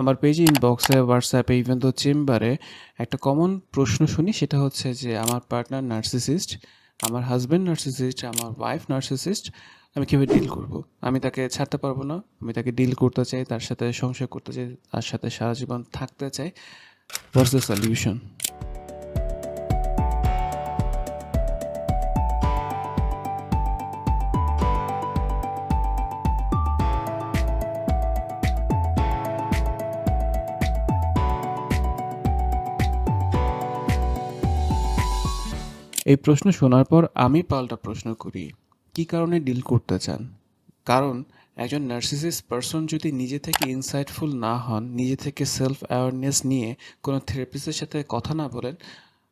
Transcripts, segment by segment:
আমার পেজে ইনবক্সে হোয়াটসঅ্যাপে ইভেন তো চেম্বারে একটা কমন প্রশ্ন শুনি, সেটা হচ্ছে যে, আমার পার্টনার নার্সিসিস্ট আমার হাজব্যান্ড নার্সিসিস্ট আমার ওয়াইফ নার্সিসিস্ট আমি কীভাবে ডিল করব? আমি তাকে ছাড়তে পারব না, আমি তাকে ডিল করতে চাই, তার সাথে সংসার করতে চাই, তার সাথে সারা জীবন থাকতে চাই হোয়াটস দ্য সলিউশন এই প্রশ্ন শোনার পর আমি পাল্টা প্রশ্ন করি। কি কারণে ডিল করতে চান? কারণ, একজন নার্সিসিস পারসন যদি নিজে থেকে ইনসাইটফুল না হন, নিজে থেকে সেলফ অ্যাওয়ারনেস নিয়ে কোনো থেরাপিস্টের সাথে কথা না বলেন,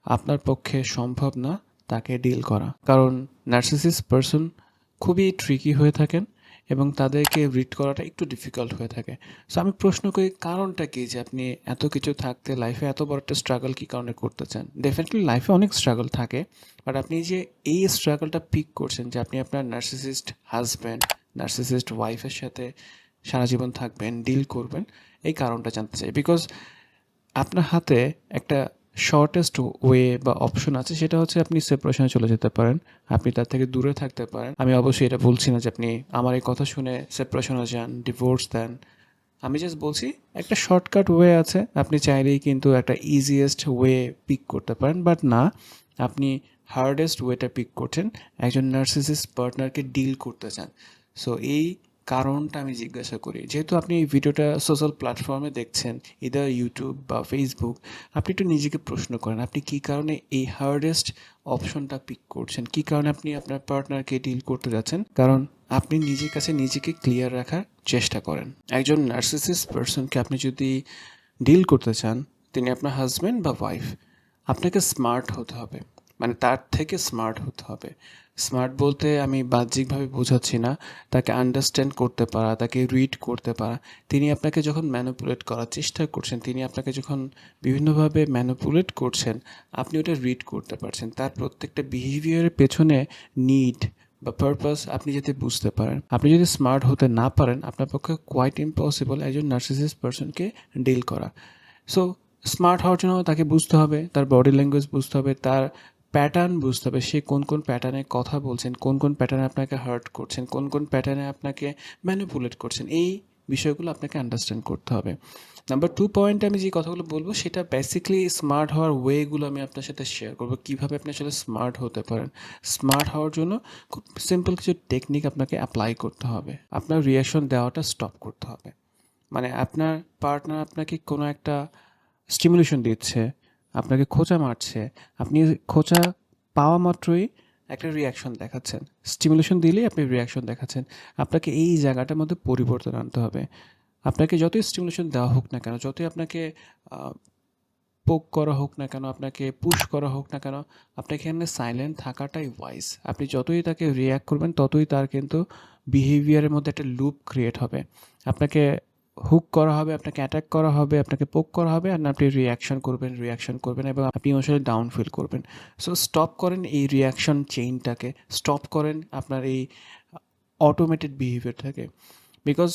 আপনার পক্ষে সম্ভব না তাকে ডিল করা। কারণ নার্সিসিস পারসন খুবই ট্রিকি হয়ে থাকেন এবং তাদেরকে রিড করাটা একটু ডিফিকাল্ট হয়ে থাকে। সো আমি প্রশ্ন করি, কারণটা কী যে আপনি এত কিছু থাকতে লাইফে এত বড় একটা স্ট্রাগল কী কারণে করতে চান? ডেফিনেটলি লাইফে অনেক স্ট্রাগল থাকে বাট আপনি যে এই স্ট্রাগলটা পিক করছেন যে আপনি আপনার নার্সিসিস্ট হাজব্যান্ড নার্সিসিস্ট ওয়াইফের সাথে সারা জীবন থাকবেন ডিল করবেন, এই কারণটা জানতে চাই। বিকজ আপনার হাতে একটা শর্টেস্ট ওয়ে বা অপশন আছে সেটা হচ্ছে আপনি সেপারেশনে চলে যেতে পারেন। আপনি তার থেকে দূরে থাকতে পারেন। আমি অবশ্যই এটা বলছি না যে আপনি আমার এই কথা শুনে সেপারেশনে যান ডিভোর্স দেন। আমি জাস্ট বলছি, একটা শর্টকাট ওয়ে আছে। আপনি চাইলেই কিন্তু একটা ইজিয়েস্ট ওয়ে পিক করতে পারেন বাট না, আপনি হার্ডেস্ট ওয়েটা পিক করছেন। একজন নার্সিসিস্ট পার্টনারকে ডিল করতে চান। সো এই কারণটা আমি জিজ্ঞাসা করি। যেহেতু আপনি এই ভিডিওটা সোশ্যাল প্ল্যাটফর্মে দেখছেন ইদার ইউটিউব বা ফেসবুক আপনি একটু নিজেকে প্রশ্ন করেন, আপনি কী কারণে এই হার্ডেস্ট অপশনটা পিক করছেন? কী কারণে আপনি আপনার পার্টনারকে ডিল করতে যাচ্ছেন? কারণ আপনি নিজের কাছে নিজেকে ক্লিয়ার রাখার চেষ্টা করেন। একজন নার্সিসিস পার্সনকে আপনি যদি ডিল করতে চান, তিনি আপনার হাজব্যান্ড বা ওয়াইফ আপনাকে স্মার্ট হতে হবে। মানে তার থেকে স্মার্ট হতে হবে। স্মার্ট বলতে আমি বাহ্যিকভাবে বোঝাচ্ছি না, তাকে আন্ডারস্ট্যান্ড করতে পারা, তাকে রিড করতে পারা। তিনি আপনাকে যখন ম্যানুপুলেট করার চেষ্টা করছেন, তিনি আপনাকে যখন বিভিন্নভাবে ম্যানুপুলেট করছেন, আপনি ওটা রিড করতে পারছেন। তার প্রত্যেকটা বিহেভিয়ারের পেছনে নিড বা পারপাস আপনি যাতে বুঝতে পারেন। আপনি যদি স্মার্ট হতে না পারেন, আপনার পক্ষে কোয়াইট ইম্পসিবল একজন নার্সিসিস পার্সনকে ডিল করা। সো স্মার্ট হওয়ার জন্য তাকে বুঝতে হবে, তার বডি ল্যাঙ্গুয়েজ বুঝতে হবে, তার প্যাটার্ন বুঝতে হবে, সে কোন কোন প্যাটার্নে কথা বলছেন, কোন কোন প্যাটার্নে আপনাকে হার্ট করছেন, কোন কোন প্যাটার্নে আপনাকে ম্যানিপুলেট করছেন, এই বিষয়গুলো আপনাকে আন্ডারস্ট্যান্ড করতে হবে। নাম্বার টু পয়েন্টে আমি যে কথাগুলো বলব, সেটা বেসিক্যালি স্মার্ট হওয়ার ওয়েগুলো আমি আপনার সাথে শেয়ার করব, কীভাবে আপনি আসলে স্মার্ট হতে পারেন। স্মার্ট হওয়ার জন্য খুব সিম্পল কিছু টেকনিক আপনাকে অ্যাপ্লাই করতে হবে, আপনার রিয়াকশন দেওয়াটা স্টপ করতে হবে। মানে আপনার পার্টনার আপনাকে কোনো একটা স্টিমুলেশন দিচ্ছে আপনাকে খোঁচা মারছে। আপনি খোঁচা পাওয়া মাত্রই একটা রিয়াকশন দেখাচ্ছেন। স্টিমুলেশন দিলেই আপনি রিয়াকশন দেখাচ্ছেন। আপনাকে এই জায়গাটার মধ্যে পরিবর্তন আনতে হবে। আপনাকে যতই স্টিমুলেশন দেওয়া হোক না কেন, যতই আপনাকে পোক করা হোক না কেন, আপনাকে পুশ করা হোক না কেন, আপনাকে এখানে সাইলেন্ট থাকাটাই ওয়াইজ আপনি যতই তাকে রিয়্যাক্ট করবেন, ততই তার কিন্তু বিহেভিয়ারের মধ্যে একটা লুপ ক্রিয়েট হবে। আপনাকে হুক করা হবে, আপনাকে অ্যাটাক করা হবে, আপনাকে পোক করা হবে আর আপনি রিয়াকশন করবেন রিয়াকশন করবেন, এবং আপনি ইমোশনালি ডাউন ফিল করবেন। সো স্টপ করেন এই রিয়াকশন চেইনটাকে স্টপ করেন আপনার এই অটোমেটেড বিহেভিয়ারটাকে বিকজ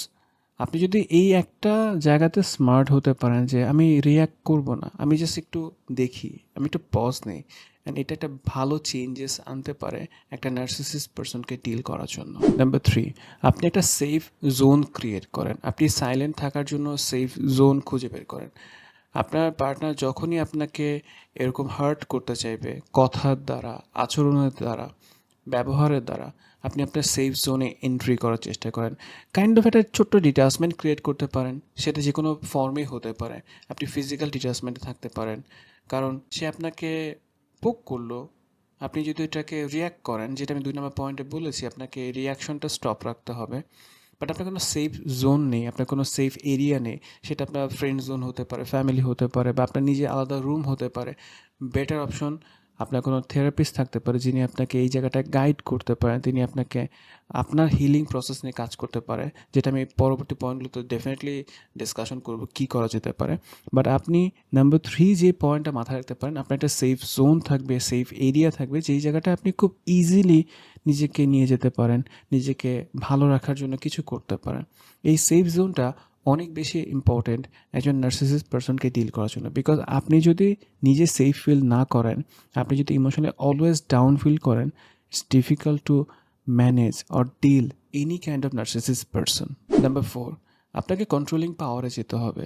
আপনি যদি এই একটা জায়গাতে স্মার্ট হতে পারেন যে আমি রিয়্যাক্ট করব না, আমি জাস্ট একটু দেখি, আমি একটু পজ নেই অ্যান্ড এটা একটা ভালো চেঞ্জেস আনতে পারে একটা নার্সিসিস পার্সনকে ডিল করার জন্য। নাম্বার থ্রি আপনি একটা সেফ জোন ক্রিয়েট করেন। আপনি সাইলেন্ট থাকার জন্য সেফ জোন খুঁজে বের করেন। আপনার পার্টনার যখনই আপনাকে এরকম হার্ট করতে চাইবে, কথার দ্বারা, আচরণের দ্বারা, ব্যবহারের দ্বারা আপনি আপনার সেফ জোনে এন্ট্রি করার চেষ্টা করেন। কাইন্ড অফ একটা ছোট্ট ডিটাচমেন্ট ক্রিয়েট করতে পারেন। সেটা যে কোনো ফর্মেই হতে পারে। আপনি ফিজিক্যাল ডিটাচমেন্টে থাকতে পারেন। কারণ সে আপনাকে পোক করল। আপনি যদি এটাকে রিয়্যাক্ট করেন, যেটা আমি দুই নম্বর পয়েন্টে বলেছি, আপনাকে রিয়াকশনটা স্টপ রাখতে হবে। বাট আপনার কোনো সেফ জোন নেই, আপনার কোনো সেফ এরিয়া নেই, সেটা আপনার ফ্রেন্ড জোন হতে পারে ফ্যামিলি হতে পারে, বা আপনার নিজে আলাদা রুম হতে পারে। বেটার অপশন আপনার কোনো থেরাপিস্ট থাকতে পারে যিনি আপনাকে এই জায়গাটায় গাইড করতে পারেন, তিনি আপনাকে আপনার হিলিং প্রসেস নিয়ে কাজ করতে পারে, যেটা আমি পরবর্তী পয়েন্টগুলোতে ডেফিনেটলি ডিসকাশন করব কি করা যেতে পারে। বাট আপনি নাম্বার থ্রি যে পয়েন্টটা মাথায় রাখতে পারেন, আপনার একটা সেফ জোন থাকবে সেফ এরিয়া থাকবে, যেই জায়গাটা আপনি খুব ইজিলি নিজেকে নিয়ে যেতে পারেন, নিজেকে ভালো রাখার জন্য কিছু করতে পারেন। এই সেফ জোনটা অনেক বেশি ইম্পর্টেন্ট একজন নার্সিসিস পার্সনকে ডিল করার জন্য। বিকজ আপনি যদি নিজে সেফ ফিল না করেন, আপনি যদি ইমোশনালি অলওয়েজ ডাউন ফিল করেন it's difficult to manage or deal any kind of narcissist person number four আপনাকে কন্ট্রোলিং পাওয়ারে যেতে হবে।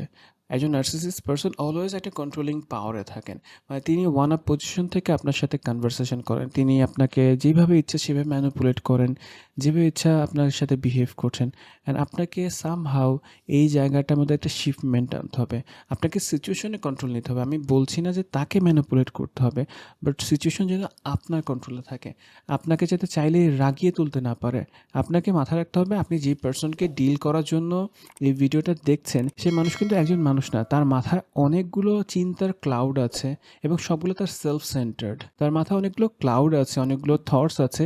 একজন নার্সিসিস পার্সন অলওয়েজ একটা কন্ট্রোলিং পাওয়ারে থাকেন। মানে তিনি ওয়ান আপ পজিশন থেকে আপনার সাথে কনভারসেশন করেন। তিনি আপনাকে যেভাবে ইচ্ছা সেভাবে ম্যানুপুলেট করেন। যেভাবে ইচ্ছা আপনার সাথে বিহেভ করছেন। অ্যান্ড আপনাকে সাম হাউ এই জায়গাটার মধ্যে একটা শিফটমেন্ট আনতে হবে। আপনাকে সিচুয়েশনে কন্ট্রোল নিতে হবে। আমি বলছি না যে তাকে ম্যানুপুলেট করতে হবে। বাট সিচুয়েশন যেন আপনার কন্ট্রোলে থাকে। আপনাকে যাতে চাইলে রাগিয়ে তুলতে না পারে। আপনাকে মাথায় রাখতে হবে, আপনি যে পার্সনকে ডিল করার জন্য এই ভিডিওটা দেখছেন, সে মানুষ কিন্তু একজন মানুষ না, তার মাথায় অনেকগুলো চিন্তার ক্লাউড আছে এবং সবগুলো তার সেলফ সেন্টার্ড তার মাথায় অনেকগুলো ক্লাউড আছে, অনেকগুলো থটস আছে,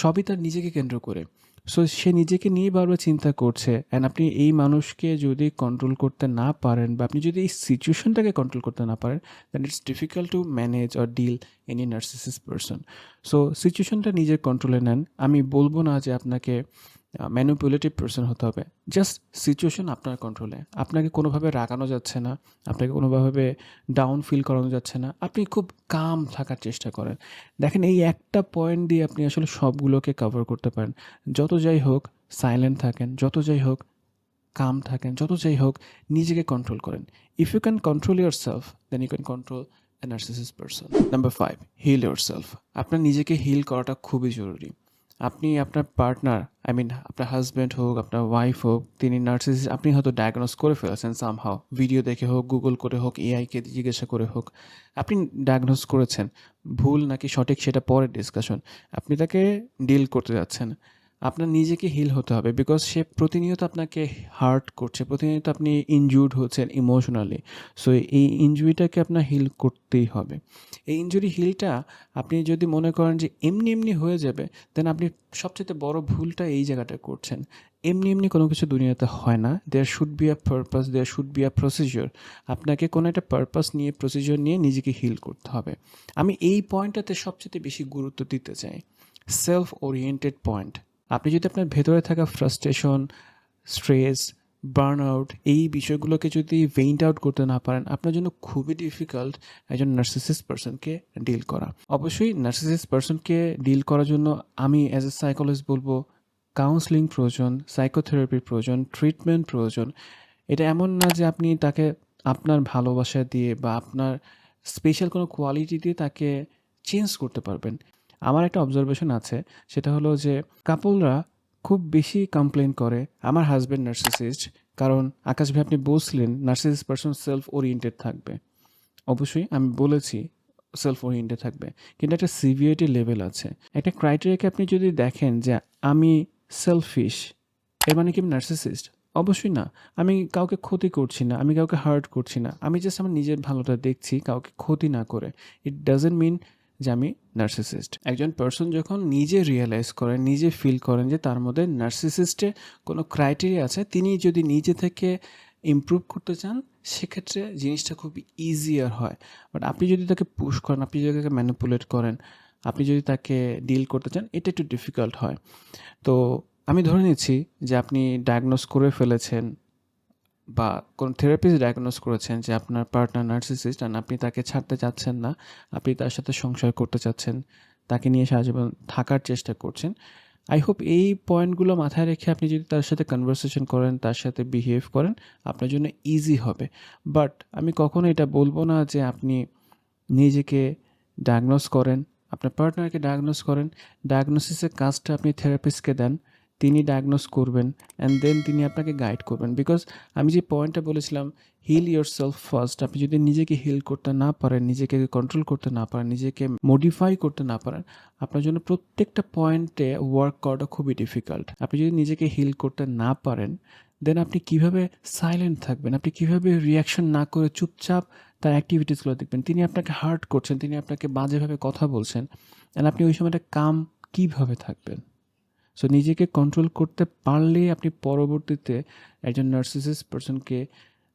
সবই তার নিজেকে কেন্দ্র করে। সো সে নিজেকে নিয়ে বারবার চিন্তা করছে অ্যান্ড আপনি এই মানুষকে যদি কন্ট্রোল করতে না পারেন বা আপনি যদি এই সিচুয়েশনটাকে কন্ট্রোল করতে না পারেন then it's difficult to manage or deal any narcissist person so সিচুয়েশনটা নিজের কন্ট্রোলে নেন। আমি বলব না যে আপনাকে ম্যানুপুলেটিভ পার্সন হতে হবে। জাস্ট সিচুয়েশন আপনার কন্ট্রোলে আপনাকে কোনোভাবে রাগানো যাচ্ছে না, আপনাকে কোনোভাবে ডাউন ফিল করানো যাচ্ছে না। আপনি খুব কাম থাকার চেষ্টা করেন। দেখেন, এই একটা পয়েন্ট দিয়ে আপনি আসলে সবগুলোকে কভার করতে পারেন। যত যাই হোক সাইলেন্ট থাকেন, যত যাই হোক কাম থাকেন, যত যাই হোক, নিজেকে কন্ট্রোল করেন। If you can control your self then you can control narcissist person number five heal your self আপনার নিজেকে হিল করাটা খুবই জরুরি। আপনি আপনার পার্টনার আই মিন আপনার হাজব্যান্ড হোক, আপনার ওয়াইফ হোক, তিনি নার্সিস আপনি হয়তো ডায়াগনোস করে ফেলেছেন সামহাও ভিডিও দেখে হোক গুগল করে হোক এআইকে জিজ্ঞাসা করে হোক, আপনি ডায়াগনোস করেছেন। ভুল নাকি সঠিক সেটা পরের ডিসকাশন আপনি তাকে ডিল করতে যাচ্ছেন। আপনার নিজেকে হিল হতে হবে বিকজ সে প্রতিনিয়ত আপনাকে হার্ট করছে, প্রতিনিয়ত আপনি ইনজুর্ড হচ্ছেন ইমোশনালি সো এই ইনজুরিটাকে আপনার হিল করতেই হবে। এই ইনজুরি হিলটা আপনি যদি মনে করেন যে এমনি এমনি হয়ে যাবে দেন আপনি সবচেয়ে বড় ভুলটা এই জায়গাটা করছেন। এমনি এমনি কোনো কিছু দুনিয়াতে হয় না। There should be a purpose there should be a procedure আপনাকে কোনো একটা পারপাস নিয়ে প্রসিজিওর নিয়ে নিজেকে হিল করতে হবে। আমি এই পয়েন্টটাতে সবচেয়ে বেশি গুরুত্ব দিতে চাই। সেলফ ওরিয়েন্টেড পয়েন্ট আপনি যদি আপনার ভেতরে থাকা ফ্রাস্ট্রেশন স্ট্রেস বার্ন আউট এই বিষয়গুলোকে যদি ভেইন্ট আউট করতে না পারেন, আপনার জন্য খুবই ডিফিকাল্ট একজন নার্সিসিস পার্সনকে ডিল করা। অবশ্যই নার্সিসিস পার্সনকে ডিল করার জন্য আমি অ্যাজ এ সাইকোলজিস্ট বলব কাউন্সিলিং প্রয়োজন সাইকোথেরাপির প্রয়োজন ট্রিটমেন্ট প্রয়োজন। এটা এমন না যে আপনি তাকে আপনার ভালোবাসা দিয়ে বা আপনার স্পেশাল কোনো কোয়ালিটি দিয়ে তাকে চেঞ্জ করতে পারবেন। আমার একটা অবজারভেশন আছে, সেটা হলো যে কাপলরা খুব বেশি কমপ্লেন করে আমার হাজব্যান্ড নার্সিসিস্ট কারণ আকাশ ভাই আপনি বলছিলেন নার্সিসিস পার্সন সেলফ ওরিয়েন্টেড থাকবে। অবশ্যই আমি বলেছি সেলফ ওরিয়েন্টেড থাকবে, কিন্তু একটা সিভিয়ারিটি লেভেল আছে। একটা ক্রাইটেরিয়াকে আপনি যদি দেখেন যে আমি সেলফিশ এর মানে কি আমি নার্সিসিস্ট অবশ্যই না। আমি কাউকে ক্ষতি করছি না, আমি কাউকে হার্ট করছি না। আমি জাস্ট আমার নিজের ভালোটা দেখছি, কাউকে ক্ষতি না করে। ইট ডাজেন্ট মিন যে আমি নার্সিসিস্ট একজন পার্সন যখন নিজে রিয়েলাইজ করেন, নিজে ফিল করেন যে তার মধ্যে নার্সিসিস্টে কোনো ক্রাইটেরিয়া আছে, তিনি যদি নিজে থেকে ইমপ্রুভ করতে চান, সেক্ষেত্রে জিনিসটা খুব ইজিয়ার হয়। বাট আপনি যদি তাকে পুশ করেন, আপনি যদি তাকে ম্যানিপুলেট করেন, আপনি যদি তাকে ডিল করতে চান, এটা একটু ডিফিকাল্ট হয়। তো আমি ধরে নিচ্ছি যে আপনি ডায়াগনোস করে ফেলেছেন বা কোনো থেরাপিস্ট ডায়াগনোস করেছেন যে আপনার পার্টনার নার্সিসিস্ট আর আপনি তাকে ছাড়তে চাচ্ছেন না, আপনি তার সাথে সংসার করতে চাচ্ছেন, তাকে নিয়ে সারা জীবন থাকার চেষ্টা করছেন আই হোপ এই পয়েন্টগুলো মাথায় রেখে আপনি যদি তার সাথে কনভারসেশন করেন, তার সাথে বিহেভ করেন, আপনার জন্য ইজি হবে। বাট আমি কখনো এটা বলব না যে আপনি নিজেকে ডায়াগনোস করেন, আপনার পার্টনারকে ডায়াগনোস করেন ডায়াগনোসিসের কাজটা আপনি থেরাপিস্টকে দেন তিনি ডায়াগনোস করবেন অ্যান্ড দেন তিনি আপনাকে গাইড করবেন। বিকজ আমি যে পয়েন্টটা বলেছিলাম হিল ইয়োর সেলফ ফার্স্ট আপনি যদি নিজেকে হিল করতে না পারেন, নিজেকে কন্ট্রোল করতে না পারেন, নিজেকে মডিফাই করতে না পারেন, আপনার জন্য প্রত্যেকটা পয়েন্টে ওয়ার্ক করাটা খুবই ডিফিকাল্ট আপনি যদি নিজেকে হিল করতে না পারেন দেন আপনি কীভাবে সাইলেন্ট থাকবেন? আপনি কীভাবে রিয়াকশন না করে চুপচাপ তার অ্যাক্টিভিটিসগুলো দেখবেন? তিনি আপনাকে হার্ট করছেন, তিনি আপনাকে বাজেভাবে কথা বলছেন অ্যান্ড আপনি ওই সময়টা কাম কীভাবে থাকবেন? সো নিজেকে কন্ট্রোল করতে পারলেই আপনি পরবর্তীতে একজন নার্সিসিস পার্সনকে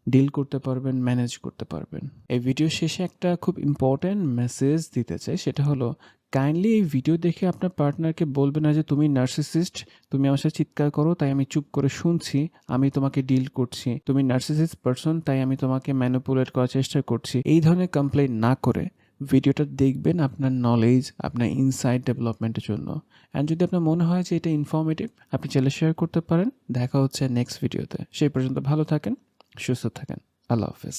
ডিল করতে পারবেন ম্যানেজ করতে পারবেন। এই ভিডিও শেষে একটা খুব ইম্পর্ট্যান্ট মেসেজ দিতে চাই, সেটা হলো কাইন্ডলি এই ভিডিও দেখে আপনার পার্টনারকে বলবে না যে, তুমি নার্সিসিস্ট তুমি আমার সাথে চিৎকার করো, তাই আমি চুপ করে শুনছি, আমি তোমাকে ডিল করছি। তুমি নার্সিসিস্ট পার্সন তাই আমি তোমাকে ম্যানুপুলেট করার চেষ্টা করছি। এই ধরনের কমপ্লেন না করে ভিডিওটা দেখবেন আপনার নলেজ আপনার ইনসাইট ডেভেলপমেন্টের জন্য। অ্যান্ড যদি আপনার মনে হয় যে এটা ইনফর্মেটিভ আপনি চাইলে শেয়ার করতে পারেন। দেখা হচ্ছে নেক্সট ভিডিওতে সেই পর্যন্ত ভালো থাকেন, সুস্থ থাকেন। আল্লাহ হাফেজ।